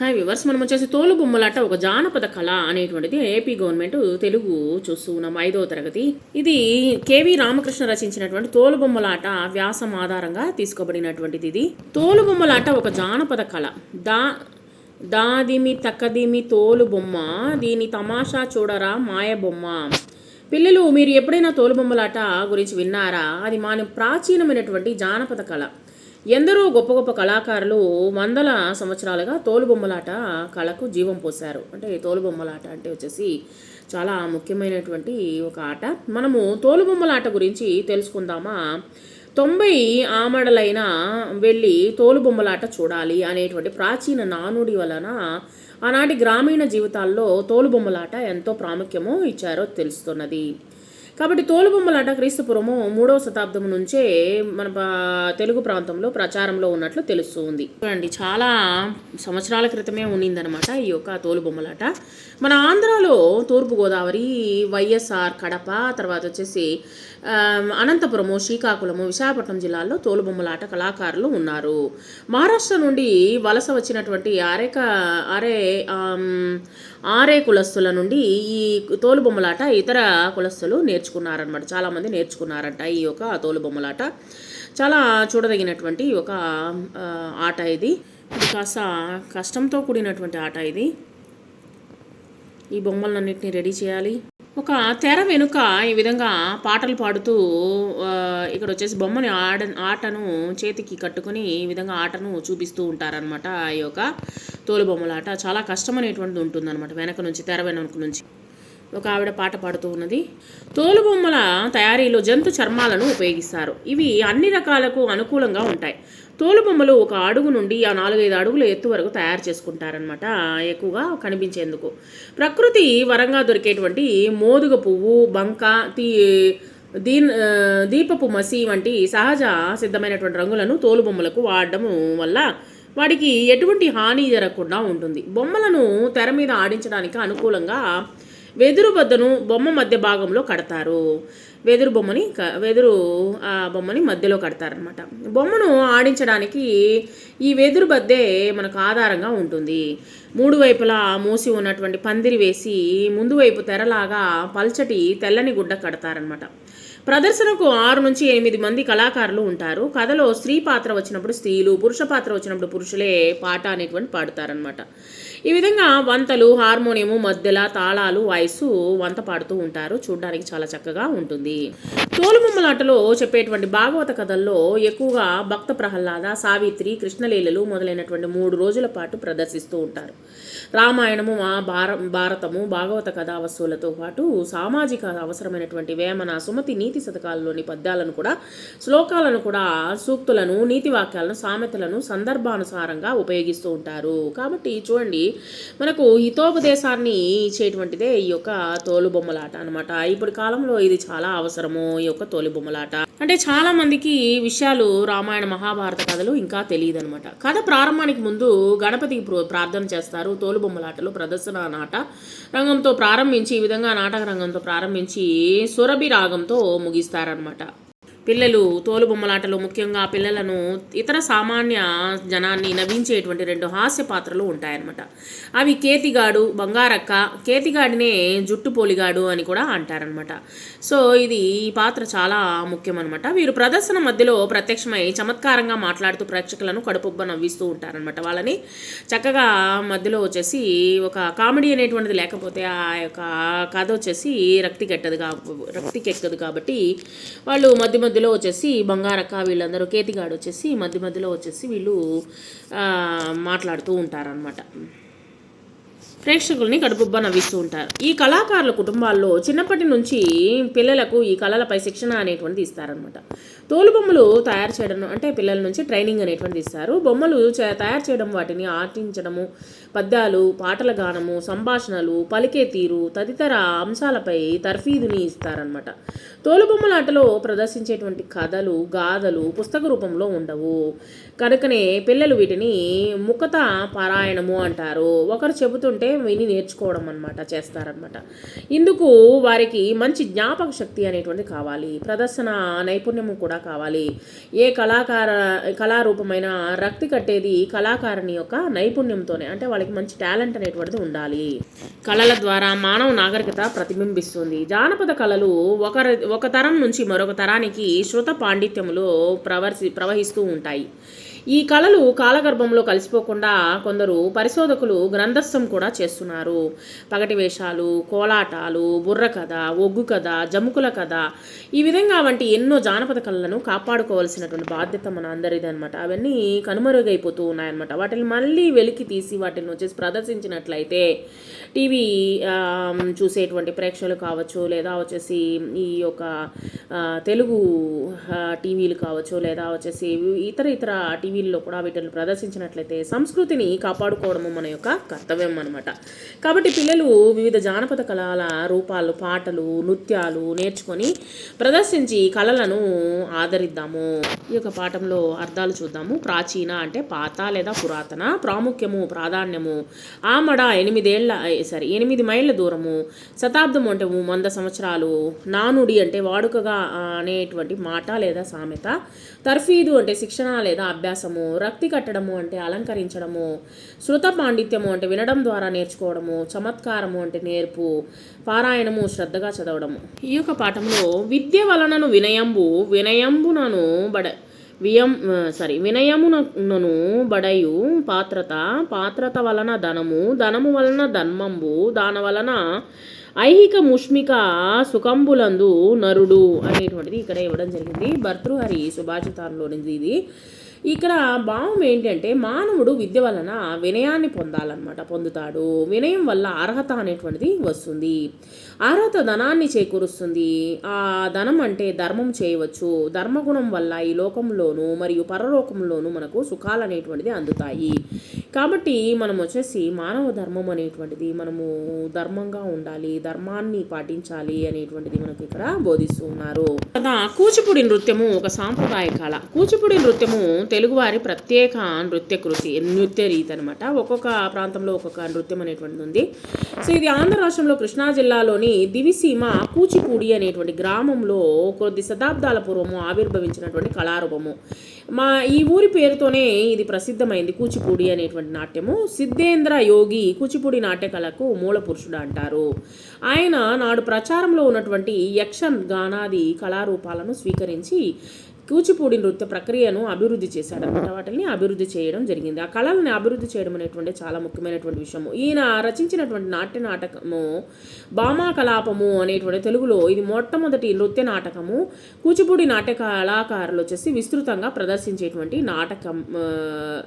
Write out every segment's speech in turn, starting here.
Hi viewers మనం వచ్చేసి తోలు బొమ్మలాట ఒక జానపద కళ అనేటువంటిది ఏపీ గవర్నమెంట్ తెలుగు చూస్తూ ఉన్నాం ఐదవ తరగతి. ఇది కేవి రామకృష్ణ రచించినటువంటి తోలు బొమ్మలాట వ్యాసం ఆధారంగా తీసుకోబడినటువంటిది ఇది. తోలు బొమ్మలాట ఒక జానపద కళ. దా దాదిమి తక్కదిమి తోలు బొమ్మ దీని తమాషా చూడరా మాయ బొమ్మ. పిల్లలు మీరు ఎప్పుడైనా తోలుబొమ్మలాట గురించి విన్నారా? అది మన ప్రాచీనమైనటువంటి జానపద కళ. ఎందరో గొప్ప గొప్ప కళాకారులు వందల సంవత్సరాలుగా తోలుబొమ్మలాట కళకు జీవం పోశారు. అంటే తోలుబొమ్మలాట అంటే వచ్చేసి చాలా ముఖ్యమైనటువంటి ఒక ఆట. మనము తోలుబొమ్మలాట గురించి తెలుసుకుందామా? తొంభై ఆమడలైన వెళ్ళి తోలుబొమ్మలాట చూడాలి అనేటువంటి ప్రాచీన నానుడి వలన ఆనాటి గ్రామీణ జీవితాల్లో తోలుబొమ్మలాట ఎంతో ప్రాముఖ్యమో ఇచ్చారో తెలుస్తున్నది. కాబట్టి తోలుబొమ్మలాట క్రీస్తుపురము మూడవ శతాబ్దం నుంచే మన తెలుగు ప్రాంతంలో ప్రచారంలో ఉన్నట్లు తెలుస్తూ ఉంది. చూడండి చాలా సంవత్సరాల క్రితమే ఉన్నిందనమాట ఈ యొక్క తోలుబొమ్మలాట మన ఆంధ్రాలో తూర్పుగోదావరి వైఎస్ఆర్ కడప తర్వాత వచ్చేసి అనంతపురము శ్రీకాకుళము విశాఖపట్నం జిల్లాల్లో తోలుబొమ్మలాట కళాకారులు ఉన్నారు. మహారాష్ట్ర నుండి వలస వచ్చినటువంటి ఆరేక ఆరే ఆరే కులస్తుల నుండి ఈ తోలుబొమ్మలాట ఇతర కులస్తులు నేర్చుకున్నారనమాట చాలామంది నేర్చుకున్నారంట ఈ యొక్క తోలుబొమ్మలాట చాలా చూడదగినటువంటి ఒక ఆట ఇది. ఇది కాస్త కష్టంతో కూడినటువంటి ఆట ఇది. ఈ బొమ్మలన్నింటినీ రెడీ చేయాలి. ఒక తెర వెనుక ఈ విధంగా పాటలు పాడుతూ ఇక్కడ వచ్చేసి బొమ్మని ఆడ ఆటను చేతికి కట్టుకొని ఈ విధంగా ఆటను చూపిస్తూ ఉంటారనమాట ఈ యొక్క తోలు బొమ్మలాట. చాలా కష్టం అనేటువంటిది ఉంటుందన్నమాట వెనక నుంచి తెర వెనక నుంచి. ఒక ఆవిడ పాట పాడుతూ ఉన్నది. తోలుబొమ్మల తయారీలో జంతు చర్మాలను ఉపయోగిస్తారు. ఇవి అన్ని రకాలకు అనుకూలంగా ఉంటాయి. తోలుబొమ్మలు ఒక అడుగు నుండి ఆ నాలుగైదు అడుగుల ఎత్తు వరకు తయారు చేసుకుంటారనమాట ఎక్కువగా కనిపించేందుకు. ప్రకృతి వరంగా దొరికేటువంటి మోదుగ పువ్వు బంక తీ దీన్ దీపపు మసి వంటి సహజ సిద్ధమైనటువంటి రంగులను తోలుబొమ్మలకు వాడడం వల్ల వాడికి ఎటువంటి హాని జరగకుండా ఉంటుంది. బొమ్మలను తెర మీద ఆడించడానికి అనుకూలంగా వెదురు బద్దను బొమ్మ మధ్య భాగంలో కడతారు. వెదురు బొమ్మని క- వెదురు ఆ బొమ్మని మధ్యలో కడతారనమాట బొమ్మను ఆడించడానికి ఈ వెదురు బద్దే మనకు ఆధారంగా ఉంటుంది. మూడు వైపులా మూసి ఉన్నటువంటి పందిరి వేసి ముందు వైపు తెరలాగా పల్చటి తెల్లని గుడ్డ కడతారనమాట ప్రదర్శనకు ఆరు నుంచి ఎనిమిది మంది కళాకారులు ఉంటారు. కథలో స్త్రీ పాత్ర వచ్చినప్పుడు స్త్రీలు పురుష పాత్ర వచ్చినప్పుడు పురుషులే పాట అనేటువంటి పాడుతారనమాట ఈ విధంగా వంతలు హార్మోనియము మధ్యల తాళాలు వాయిస్ వంత పాడుతూ ఉంటారు. చూడడానికి చాలా చక్కగా ఉంటుంది. తోలుబొమ్మలాటలో చెప్పేటువంటి భాగవత కథల్లో ఎక్కువగా భక్త ప్రహ్లాద సావిత్రి కృష్ణలీలలు మొదలైనటువంటి మూడు రోజుల పాటు ప్రదర్శిస్తూ ఉంటారు. రామాయణము మహాభార భారతము భాగవత కథా వస్తువులతో పాటు సామాజిక అవసరమైనటువంటి వేమన సుమతి నీతి శతకాలలోని పద్యాలను కూడా శ్లోకాలను కూడా సూక్తులను నీతి వాక్యాలను సామెతలను సందర్భానుసారంగా ఉపయోగిస్తూ ఉంటారు. కాబట్టి చూడండి మనకు హితోపదేశాన్ని ఇచ్చేటువంటిదే ఈ యొక్క తోలుబొమ్మలాట అనమాట ఇప్పుడు కాలంలో ఇది చాలా అవసరము ఈ యొక్క తోలుబొమ్మలాట అంటే చాలా మందికి విషయాలు రామాయణ మహాభారత కథలు ఇంకా తెలియదు అనమాట కథ ప్రారంభానికి ముందు గణపతికి ప్ర- ప్రార్థన చేస్తారు తోలు తోలుబొమ్మలాటలు ప్రదర్శన నాట రంగంతో ప్రారంభించి ఈ విధంగా నాటక రంగంతో ప్రారంభించి సురభి రాగంతో ముగిస్తారనమాట పిల్లలు తోలుబొమ్మలాటలు ముఖ్యంగా పిల్లలను ఇతర సామాన్య జనాన్ని నవ్వించేటువంటి రెండు హాస్య పాత్రలు ఉంటాయన్నమాట. అవి కేతిగాడు బంగారక్క కేతిగాడినే జుట్టు పోలిగాడు అని కూడా అంటారనమాట సో ఇది ఈ పాత్ర చాలా ముఖ్యమనమాట వీరు ప్రదర్శన మధ్యలో ప్రత్యక్షమై చమత్కారంగా మాట్లాడుతూ ప్రేక్షకులను కడుపుబ్బ నవ్విస్తూ ఉంటారనమాట వాళ్ళని చక్కగా మధ్యలో వచ్చేసి ఒక కామెడీ అనేటువంటిది లేకపోతే ఆ యొక్క కథ వచ్చేసి రక్తికెట్టదు కా రక్తికెక్కదు కాబట్టి వాళ్ళు మధ్య మధ్య మధ్యలో వచ్చేసి బంగారక్క వీళ్ళందరూ కేతిగాడు వచ్చేసి మధ్య మధ్యలో వచ్చేసి వీళ్ళు మాట్లాడుతూ ఉంటారనమాట ప్రేక్షకుల్ని కడుపుబ్బ నవ్విస్తూ ఉంటారు. ఈ కళాకారుల కుటుంబాల్లో చిన్నప్పటి నుంచి పిల్లలకు ఈ కళలపై శిక్షణ అనేటువంటిది ఇస్తారనమాట తోలు బొమ్మలు తయారు చేయడం అంటే పిల్లల నుంచి ట్రైనింగ్ అనేటువంటిది ఇస్తారు. బొమ్మలు తయారు చేయడం వాటిని ఆర్టించడము పద్యాలు పాటల గానము సంభాషణలు పలికే తీరు తదితర అంశాలపై తర్ఫీదుని ఇస్తారనమాట తోలుబొమ్మలాటలో ప్రదర్శించేటువంటి కథలు గాథలు పుస్తక రూపంలో ఉండవు. కనుకనే పిల్లలు వీటిని ముఖత పారాయణము అంటారు. ఒకరు చెబుతుంటే విని నేర్చుకోవడం అనమాట చేస్తారనమాట ఇందుకు వారికి మంచి జ్ఞాపక శక్తి అనేటువంటిది కావాలి. ప్రదర్శన నైపుణ్యము కూడా కావాలి. ఏ కళాకార కళారూపమైన రక్తి కట్టేది కళాకారుని యొక్క నైపుణ్యంతోనే అంటే వాళ్ళకి మంచి టాలెంట్ అనేటువంటిది ఉండాలి. కళల ద్వారా మానవ నాగరికత ప్రతిబింబిస్తుంది. జానపద కళలు ఒకరి ఒక తరం నుంచి మరొక తరానికి శృత పాండిత్యములో ప్రవర్సి ప్రవహిస్తూ ఉంటాయి. ఈ కళలు కాలగర్భంలో కలిసిపోకుండా కొందరు పరిశోధకులు గ్రంథస్థం కూడా చేస్తున్నారు. పగటి వేషాలు కోలాటాలు బుర్ర కథ ఒగ్గు కథ జముకుల కథ ఈ విధంగా వంటి ఎన్నో జానపద కళలను కాపాడుకోవాల్సినటువంటి బాధ్యత మన అందరిది అనమాట అవన్నీ కనుమరుగైపోతూ ఉన్నాయన్నమాట. వాటిని మళ్ళీ వెలికి తీసి వాటిని వచ్చేసి ప్రదర్శించినట్లయితే టీవీ చూసేటువంటి ప్రేక్షకులు కావచ్చు లేదా వచ్చేసి ఈ యొక్క తెలుగు టీవీలు కావచ్చు లేదా వచ్చేసి ఇతర ఇతర టీవీల్లో కూడా వీటిని ప్రదర్శించినట్లయితే సంస్కృతిని కాపాడుకోవడము మన యొక్క కర్తవ్యం అనమాట కాబట్టి పిల్లలు వివిధ జానపద కళల రూపాలు పాటలు నృత్యాలు నేర్చుకొని ప్రదర్శించి కళలను ఆదరిద్దాము. ఈ యొక్క పాఠంలో అర్థాలు చూద్దాము. ప్రాచీన అంటే పాత లేదా పురాతన ప్రాముఖ్యము ప్రాధాన్యము ఆమడ ఎనిమిదేళ్ళ సారీ ఎనిమిది మైళ్ళ దూరము శతాబ్దం అంటే వంద సంవత్సరాలు నానుడి అంటే వాడుకగా అనేటువంటి మాట లేదా సామెత తర్ఫీదు అంటే శిక్షణ లేదా అభ్యాసము రక్తి కట్టడము అంటే అలంకరించడము శృత పాండిత్యము అంటే వినడం ద్వారా నేర్చుకోవడము చమత్కారము అంటే నేర్పు పారాయణము శ్రద్ధగా చదవడము. ఈ యొక్క పాఠంలో విద్య వలనను వినయంబు వినయంబునను బడ వియం సారీ వినయమునను బడయు పాత్రత పాత్రత వలన ధనము ధనము వలన ధర్మంబు దాని వలన ఐహిక ముష్మిక సుఖంబులందు నరుడు అనేటువంటిది ఇక్కడ ఇవ్వడం జరిగింది. భర్తృహరి సుభాషితాల్లోనిది ఇది. ఇక్కడ భావం ఏంటంటే మానవుడు విద్య వలన వినయాన్ని పొందాలన్నమాట పొందుతాడు. వినయం వల్ల అర్హత అనేటువంటిది వస్తుంది. అర్హత ధనాన్ని చేకూరుస్తుంది. ఆ ధనం అంటే ధర్మం చేయవచ్చు. ధర్మగుణం వల్ల ఈ లోకంలోను మరియు పరలోకంలోనూ మనకు సుఖాలు అనేటువంటిది అందుతాయి. కాబట్టి మనం వచ్చేసి మానవ ధర్మం అనేటువంటిది మనము ధర్మంగా ఉండాలి ధర్మాన్ని పాటించాలి అనేటువంటిది మనకు ఇక్కడ బోధిస్తూ ఉన్నారు. కదా కూచిపూడి నృత్యము ఒక సాంప్రదాయ కళ. కూచిపూడి నృత్యము తెలుగువారి ప్రత్యేక నృత్య కృతి నృత్య రీతి అనమాట ఒక్కొక్క ప్రాంతంలో ఒక్కొక్క నృత్యం అనేటువంటిది ఉంది. సో ఇది ఆంధ్ర రాష్ట్రంలో కృష్ణా జిల్లాలోని దివిసీమ కూచిపూడి అనేటువంటి గ్రామంలో కొద్ది శతాబ్దాల పూర్వము ఆవిర్భవించినటువంటి కళారూపము. మా ఈ ఊరి పేరుతోనే ఇది ప్రసిద్ధమైంది కూచిపూడి అనేటువంటి నాట్యము సిద్ధేంద్ర యోగి కూచిపూడి నాట్య కళకు మూల పురుషుడు అంటారు. ఆయన నాడు ప్రచారంలో ఉన్నటువంటి యక్షన్ గానాది కళారూపాలను స్వీకరించి కూచిపూడి నృత్య ప్రక్రియను అభివృద్ధి చేశాడనమాట వాటిని అభివృద్ధి చేయడం జరిగింది. ఆ కళల్ని అభివృద్ధి చేయడం అనేటువంటి చాలా ముఖ్యమైనటువంటి విషయము. ఈయన రచించినటువంటి నాట్య నాటకము భామా కలాపము అనేటువంటి తెలుగులో ఇది మొట్టమొదటి నృత్య నాటకము. కూచిపూడి నాట్య కళాకారులు వచ్చేసి విస్తృతంగా ప్రదర్శించేటువంటి నాటకం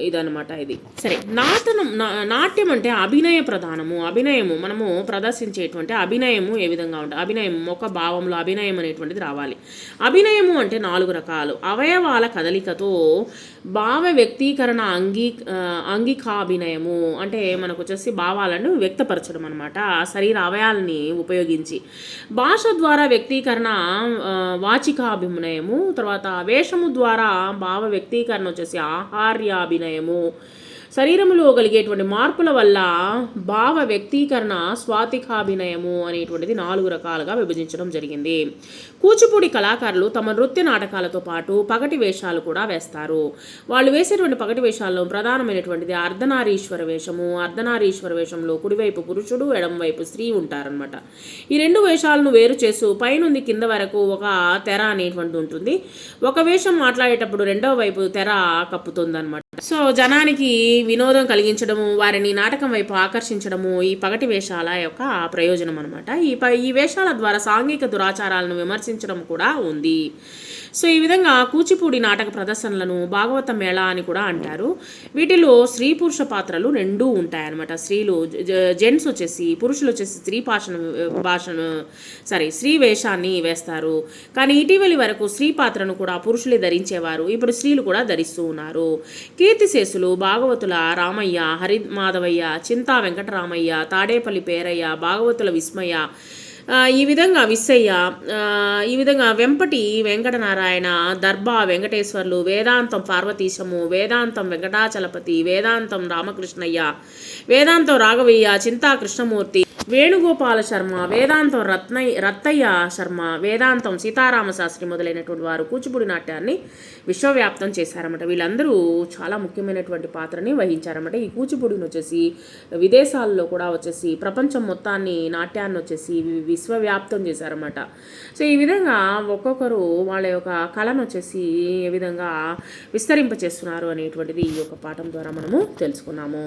ఇదనమాట ఇది. సరే నాటనం నా- నాట్యం అంటే అభినయ ప్రధానము. అభినయము మనము ప్రదర్శించేటువంటి అభినయము ఏ విధంగా ఉంటుంది అభినయం ఒక భావంలో అభినయం అనేటువంటిది రావాలి. అభినయము అంటే నాలుగు రకాలు. అవయవాల. కదలికతో భావ వ్యక్తీకరణ అంగీ అంగికాభినయము అంటే మనకు వచ్చేసి భావాలను వ్యక్తపరచడం అనమాట శరీర అవయాలని ఉపయోగించి. భాష ద్వారా వ్యక్తీకరణ వాచికాభినయము తర్వాత వేషము ద్వారా భావ వ్యక్తీకరణ వచ్చేసి ఆహార్యాభినయము శరీరంలో కలిగేటువంటి మార్పుల వల్ల భావ వ్యక్తీకరణ స్వాతికాభినయము అనేటువంటిది నాలుగు రకాలుగా విభజించడం జరిగింది. కూచిపూడి కళాకారులు తమ నృత్య నాటకాలతో పాటు పగటి వేషాలు కూడా వేస్తారు. వాళ్ళు వేసేటువంటి పగటి వేషాల్లో ప్రధానమైనటువంటిది అర్ధనారీశ్వర వేషము. అర్ధనారీశ్వర వేషంలో కుడివైపు పురుషుడు ఎడమవైపు స్త్రీ ఉంటారనమాట ఈ రెండు వేషాలను వేరు చేస్తూ పైనుంది కింద వరకు ఒక తెర అనేటువంటిది ఉంటుంది. ఒక వేషం మాట్లాడేటప్పుడు రెండవ వైపు తెర కప్పుతుంది సో జనానికి వినోదం కలిగించడము వారిని నాటకం వైపు ఆకర్షించడము ఈ పగటి వేషాల యొక్క ప్రయోజనం అనమాట ఈ ప ఈ వేషాల ద్వారా సాంఘిక దురాచారాలను విమర్శించడం కూడా ఉంది. సో ఈ విధంగా కూచిపూడి నాటక ప్రదర్శనలను భాగవత మేళ అని కూడా అంటారు. వీటిలో స్త్రీ పురుష పాత్రలు రెండూ ఉంటాయన్నమాట. స్త్రీలు జెంట్స్ వచ్చేసి పురుషులు వచ్చేసి స్త్రీ భాషను భాషను సారీ స్త్రీ వేషాన్ని వేస్తారు. కానీ ఇటీవలి వరకు స్త్రీ పాత్రను కూడా పురుషులే ధరించేవారు ఇప్పుడు స్త్రీలు కూడా ధరిస్తూ ఉన్నారు. కీర్తిశేషులు భాగవతుల రామయ్య హరి మాధవయ్య చింతా వెంకటరామయ్య తాడేపల్లి పేరయ్య భాగవతుల విస్మయ ఈ విధంగా విస్సయ్య ఈ విధంగా వెంపటి వెంకటనారాయణ దర్భా వెంకటేశ్వర్లు వేదాంతం పార్వతీశము వేదాంతం వెంకటాచలపతి వేదాంతం రామకృష్ణయ్య వేదాంతం రాఘవయ్య చింతా కృష్ణమూర్తి వేణుగోపాల శర్మ వేదాంతం రత్నయ్య రత్తయ్య శర్మ వేదాంతం సీతారామ శాస్త్రి మొదలైనటువంటి వారు కూచిపూడి నాట్యాన్ని విశ్వవ్యాప్తం చేశారన్నమాట. వీళ్ళందరూ చాలా ముఖ్యమైనటువంటి పాత్రని వహించారన్నమాట. ఈ కూచిపూడిని వచ్చేసి విదేశాల్లో కూడా వచ్చేసి ప్రపంచం మొత్తాన్ని నాట్యాన్ని వచ్చేసి వి- విశ్వవ్యాప్తం చేశారన్నమాట. సో ఈ విధంగా ఒక్కొక్కరు వాళ్ళ యొక్క కళను వచ్చేసి ఏ విధంగా విస్తరింప చేస్తున్నారు అనేటువంటిది ఈ యొక్క పాఠం ద్వారా మనము తెలుసుకున్నాము.